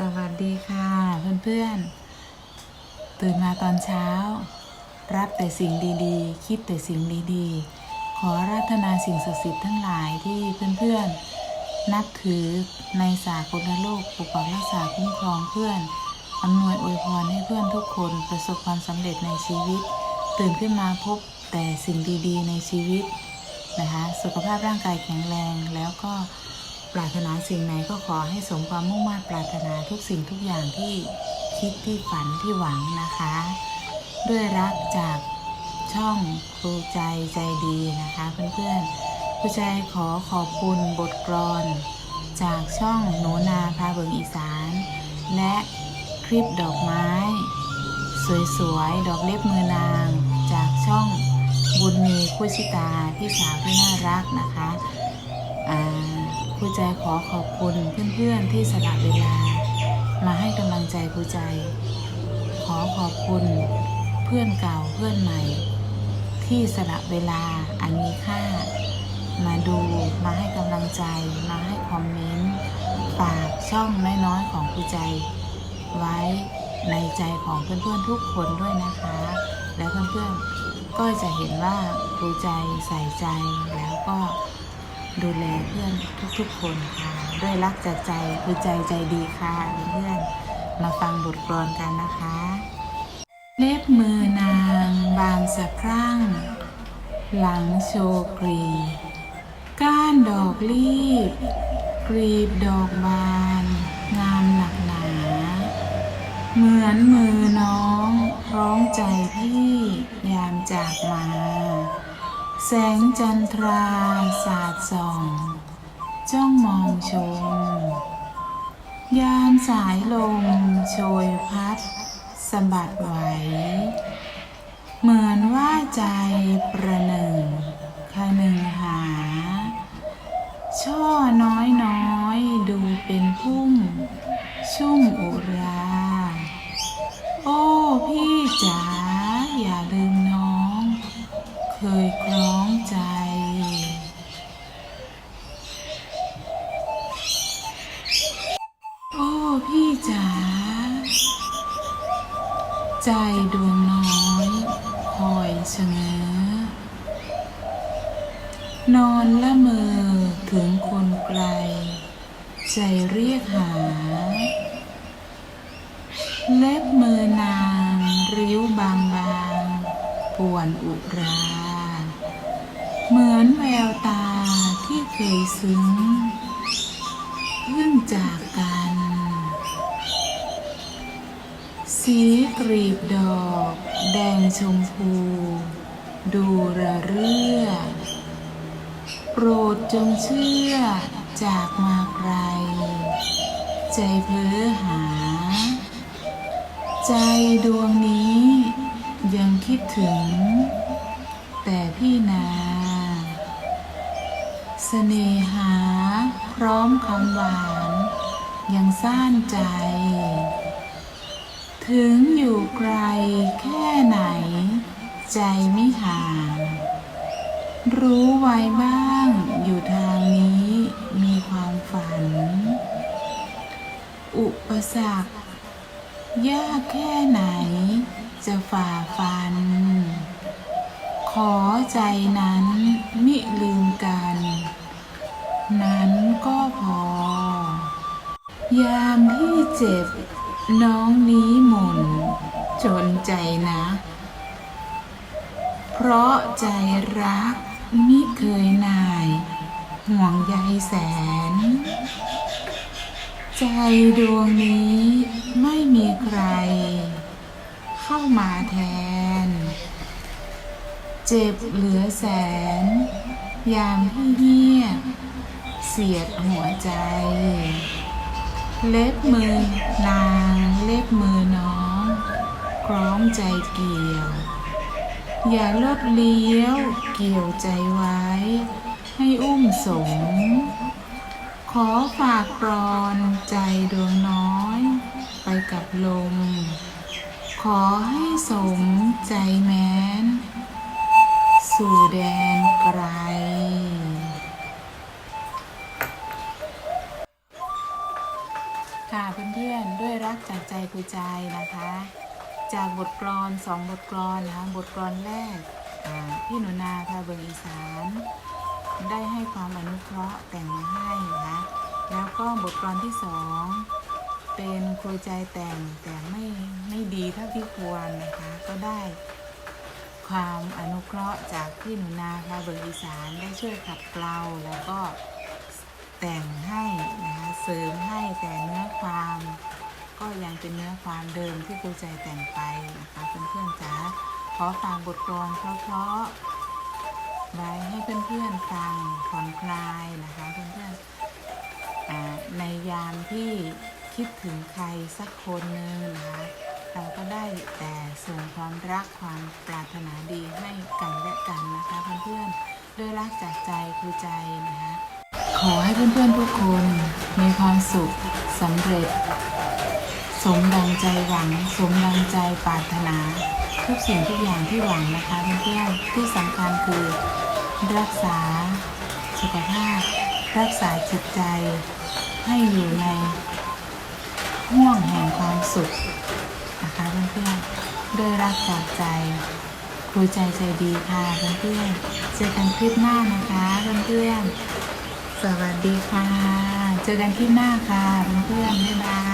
สวัสดีค่ะเพื่อนๆ ตื่นมาตอนเช้า รับแต่สิ่งดีๆ คิดแต่สิ่งดีๆ ขอราธนาสิ่งศักดิ์สิทธิ์ทั้งหลายที่เพื่อนๆ นับถือในสากลโลกปกปักรักษาคุ้มครองเพื่อนอำนวยอวยพรให้เพื่อนทุกคนประสบความสำเร็จในชีวิต ตื่นขึ้นมาพบแต่สิ่งดีๆ ในชีวิตนะคะสุขภาพร่างกายแข็งแรงแล้วก็ ปรารถนาสิ่งไหนก็ขอให้สมความมุ่งมั่นปรารถนาทุกสิ่งทุกอย่างที่คิดที่ฝันที่หวังนะคะ ด้วยรักจากช่องครูใจใจดีนะคะเพื่อนๆครูใจขอขอบคุณบทกลอน จากช่องหนูนาพาเบิงอีสาน และคลิปดอกไม้ สวยๆ ดอกเล็บมือนาง จากช่องบุญมีคุชิตาพี่สาวที่น่ารักนะคะอ่า ครูใจขอขอบคุณเพื่อนๆที่สละเวลา มาให้กำลังใจครูใจ ขอขอบคุณเพื่อนเก่าเพื่อนใหม่ ที่สละเวลาอันมีค่า มาดูมาให้กำลังใจ มาให้คอมเมนต์ฝากช่องน้อยๆของครูใจ ไว้ในใจของเพื่อนๆทุกคนด้วยนะคะ แล้วเพื่อนๆก็จะเห็นว่าครูใจใส่ใจแล้วก็ ดูแลเพื่อนทุกๆคนค่ะ ด้วยรักจากใจคือใจใจดีค่ะเพื่อนมาฟังบทกลอนกันนะคะ เล็บมือนางบานสะพรั่ง หลังโชกรี ก้านดอกลีบ กรีบดอกบาน งามหนักหนา เหมือนมือน้อง ร้องใจพี่ยามจากมา แสงจันทราสาดส่อง จ้องมองชม ยามสายลมโชยพัดสะบัดไหว เหมือนว่าใจประหนึ่งคหนึ่งหา ช่อน้อยน้อยๆดูเป็นพุ่ม ชุ่มอุรา พี่จ๋า ใจดวงน้อยคอยชะเง้อนอนละเมอถึงคนไกล ใจเรียกหา เล็บมือนางริ้วบางบางๆป่วนอุรา เหมือนแววตาที่เคยซึ้งเพิ่งจากกัน สีกรีบดอก แดงชมพู ดูระเรื่อ โปรดจงเชื่อจากมาไกล ใจเพ้อหา ใจดวงนี้ยังคิดถึง แต่พี่นาเสน่หาพร้อมคำหวาน ยังซ่านใจ ถึงอยู่ไกลแค่ไหน ใจไม่ห่าง รู้ไว้บ้าง อยู่ทางนี้มีความฝัน อุปสรรคยากแค่ไหน จะฝ่าฟัน ขอใจนั้นมิลืมกัน นั้นก็พอ ยามที่เจ็บน้องนี้หม นจนใจนะ เพราะใจรักมิเคยนาย ห่วงใยแสน ใจดวงนี้ไม่มีใคร เข้ามาแทน เจ็บเหลือแสน ยามที่เงียบเสียดหัวใจ เล็บมือนาง ใจเกี่ยว อย่าลดเลี้ยว เกี่ยวใจไว้ ให้อุ้มสมขอฝากกรอนใจดวงน้อย ไปกับลม ขอให้สมใจแม้น สู่แดนไกลค่ะเพื่อนๆด้วยรักจากใจคุยใจนะคะ จากบทกลอนสองบทกลอนนะคะบทกลอนแรกพี่หนูนาพาเบิงอีสาน ได้ให้ความอนุเคราะห์แต่งมาให้นะคะแล้วก็บทกลอนที่สองเป็นคุยใจแต่งแต่ไม่ไม่ดีเท่าที่ควรนะคะก็ได้ความอนุเคราะห์จากพี่หนูนาพาเบิงอีสานได้ช่วยขัดเกลาแล้วก็แต่งให้นะคะเสริมให้แต่เนื้อความ ก็ยังเป็นเนื้อความเดิมที่ครูใจแต่งไปนะคะเพื่อนๆจ๋าขอฝากบทกลอนเพราะๆไว้ให้เพื่อนๆฟังผ่อนคลายนะคะเพื่อนๆในยามที่คิดถึงใครสักคนหนึ่งนะคะเราก็ได้แต่ส่งความรักความปรารถนาดีให้กันและกันนะคะเพื่อนๆด้วยรักจากใจคือใจนะคะขอให้เพื่อนๆทุกคนมีความสุขสำเร็จ สมดังใจหวัง สมดังใจปรารถนา ทุกสิ่งทุกอย่างที่หวังนะคะเพื่อนๆที่สำคัญคือรักษาสุขภาพ รักษาจิตใจ ให้อยู่ในห่วงแห่งความสุขนะคะเพื่อนๆด้วยรักจากใจครูใจใจดีค่ะเพื่อนๆเจอกันคลิปหน้านะคะเพื่อนๆสวัสดีค่ะ เจอกันคลิปหน้าค่ะเพื่อนๆบ๊ายบาย